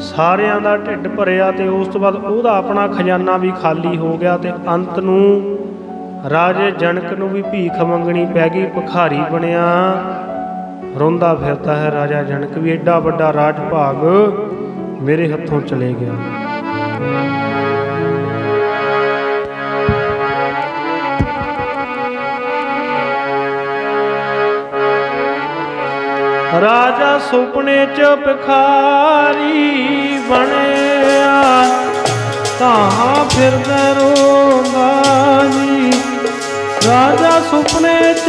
ਸਾਰਿਆਂ ਦਾ ਢਿੱਡ ਭਰਿਆ ਤੇ ਉਸ ਤੋਂ ਬਾਅਦ ਉਹਦਾ ਆਪਣਾ ਖਜ਼ਾਨਾ ਵੀ ਖਾਲੀ ਹੋ ਗਿਆ ਤੇ ਅੰਤ ਨੂੰ ਰਾਜੇ ਜਨਕ ਨੂੰ ਵੀ ਭੀਖ ਮੰਗਣੀ ਪੈ ਗਈ, ਭਿਖਾਰੀ ਬਣਿਆ। ਰੋਂਦਾ ਫਿਰਦਾ ਹੈ ਰਾਜਾ ਜਨਕ ਵੀ ਐਡਾ ਵੱਡਾ ਰਾਜ ਭਾਗ ਮੇਰੇ ਹੱਥੋਂ ਚਲੇ ਗਿਆ। ਰਾਜਾ ਸੁਪਨੇ ਚ ਭਿਖਾਰੀ ਬਣਿਆ। ਤਾਂ ਫਿਰਦਾ ਰੋਂਦਾ ਜੀ। ਰਾਜਾ ਸੁਪਨੇ ਚ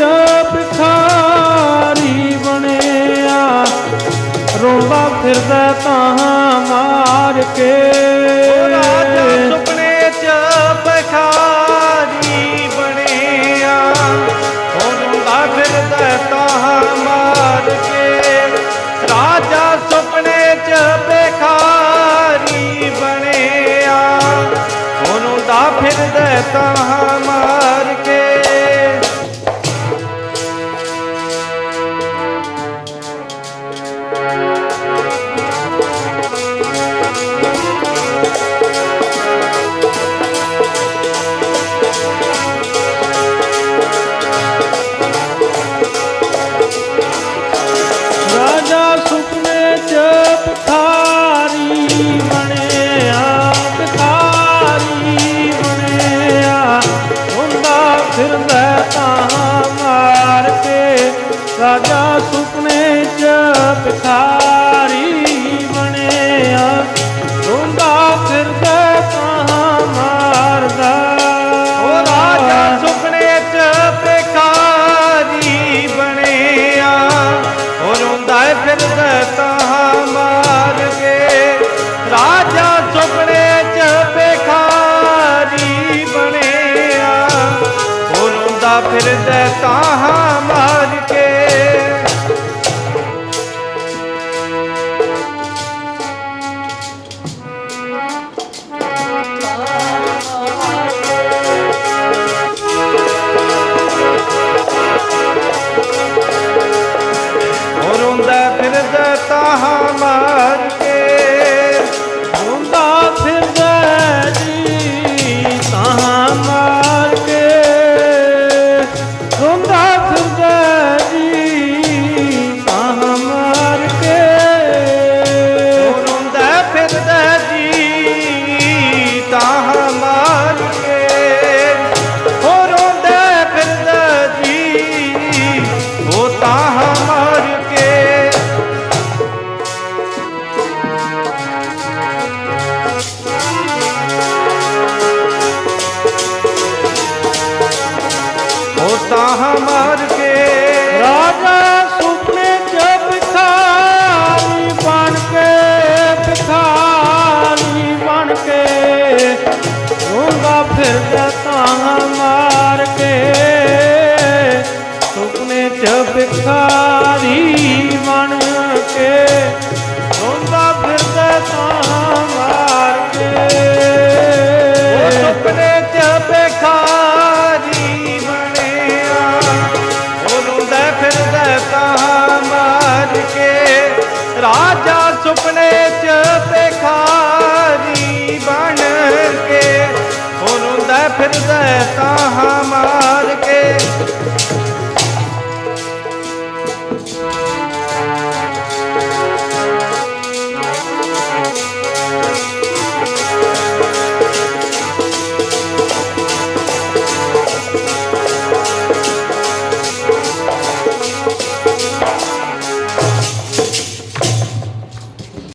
ਭਿਖਾਰੀ ਬਣਿਆ। ਰੋਂਦਾ ਫਿਰਦਾ ਤਾਂ ਮਾਰ ਕੇ। ਫਿਰਦਾ ਹੁੰਦਾ ਫਿਰਦਾ ਤਾਂ ਮਾਰ ਕੇ ਰਾਜਾ ਸੁਪਨੇ ਚ ਭਿਖਾਰੀ ਫਿਰਦਾ ਤਾਂ ਉਹ ਤਾਂ ਕੇ ਉਹ ਤਾਂ ਮਾਰ ਕੇ ਰਾਜਾ ਸੁਪਨੇ ਚ ਭਿਖਾਰੀ ਬਣ ਕੇ ਭਿਖਾਰੀ ਬਣ ਕੇ ਰੋਂਦਾ ਫਿਰਦਾ ਤਾਂ ਸੁਪਨੇ ਚ ਭਿਖਾਰੀ ਬਣ ਕੇ ਰੋਂਦਾ ਫਿਰਦਾ ਤਾਂ ਮਾਰ ਕੇ। ਉਹ ਸੁਪਨੇ ਚ ਭਿਖਾਰੀ ਬਣਿਆ, ਉਹ ਰੋਂਦਾ ਫਿਰਦਾ ਤਾਂ ਮਾਰ ਕੇ। ਰਾਜਾ